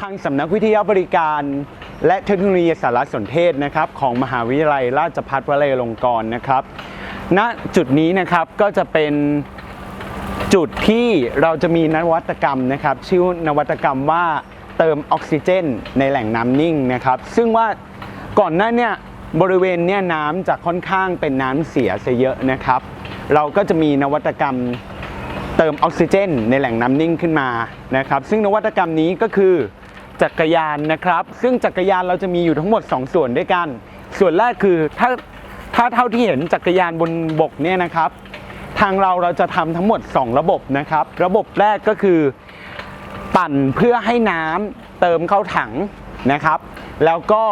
ทางสำนักวิทยาบริการ และเทคโนโลยีสารสนเทศนะครับของมหาวิทยาลัยราชภัฏวลัยลงกรณ์นะครับ ณจุดนี้นะครับก็จะเป็นจุดที่เราจะมีนวัตกรรมนะครับชื่อนวัตกรรมว่าเติมออกซิเจน ในแหล่งน้ำนิ่งนะครับ ซึ่งว่าก่อนหน้าเนี่ยบริเวณเนี่ยน้ำจะค่อนข้างเป็นน้ำเสียซะเยอะนะครับ เราก็จะมีนวัตกรรมเติมออกซิเจน ในแหล่งน้ำนิ่งขึ้นมานะครับ ซึ่งนวัตกรรมนี้ก็คือ จักรยานนะครับ ซึ่งจักรยานเราจะมีอยู่ทั้งหมด 2 ส่วนด้วยกัน ส่วนแรกคือถ้าถ้าเท่าที่เห็นจักรยานบนบกเนี่ยนะครับ ทางเราเราจะทำทั้งหมด 2 ระบบนะครับ ระบบแรกก็คือปั่นเพื่อให้น้ำเติมเข้าถังนะครับ แล้วก็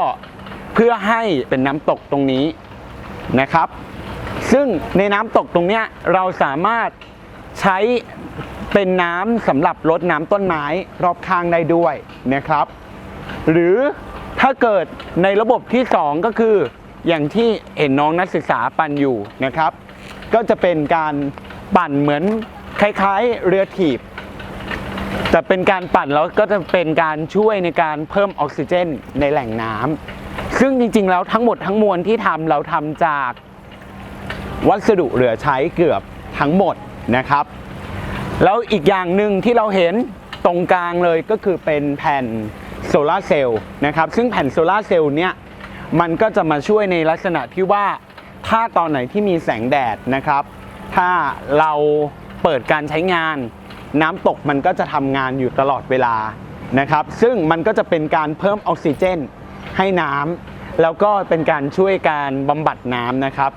เพื่อให้เป็นน้ำตกตรงนี้นะครับ ซึ่งในน้ำตกตรงเนี้ยเราสามารถใช้ เป็นน้ำสำหรับรดน้ำต้นไม้รอบข้างได้ด้วยนะครับ หรือถ้าเกิดในระบบที่ 2 ก็คืออย่างที่เห็นน้องนักศึกษาปั่นอยู่นะครับ ก็จะเป็นการปั่นเหมือนคล้ายๆเรือถีบ แต่เป็นการปั่นแล้วก็จะเป็นการช่วยในการเพิ่มออกซิเจนในแหล่งน้ำซึ่งจริงๆแล้วทั้งหมดทั้งมวลที่ทำเราทำจากวัสดุเหลือใช้เกือบทั้งหมดนะครับ แล้วอีกอย่างหนึ่งที่เราเห็นตรงกลางเลยก็คือเป็นแผ่นโซลาร์เซลล์นะครับ ซึ่งแผ่นโซลาร์เซลล์เนี่ยมันก็จะมาช่วยในลักษณะที่ว่าถ้าตอนไหนที่มีแสงแดดนะครับ ถ้าเราเปิดการใช้งาน น้ำตกมันก็จะทำงานอยู่ตลอดเวลานะครับ ซึ่งมันก็จะเป็นการเพิ่มออกซิเจนให้น้ำแล้วก็เป็นการช่วยการบำบัดน้ำนะครับ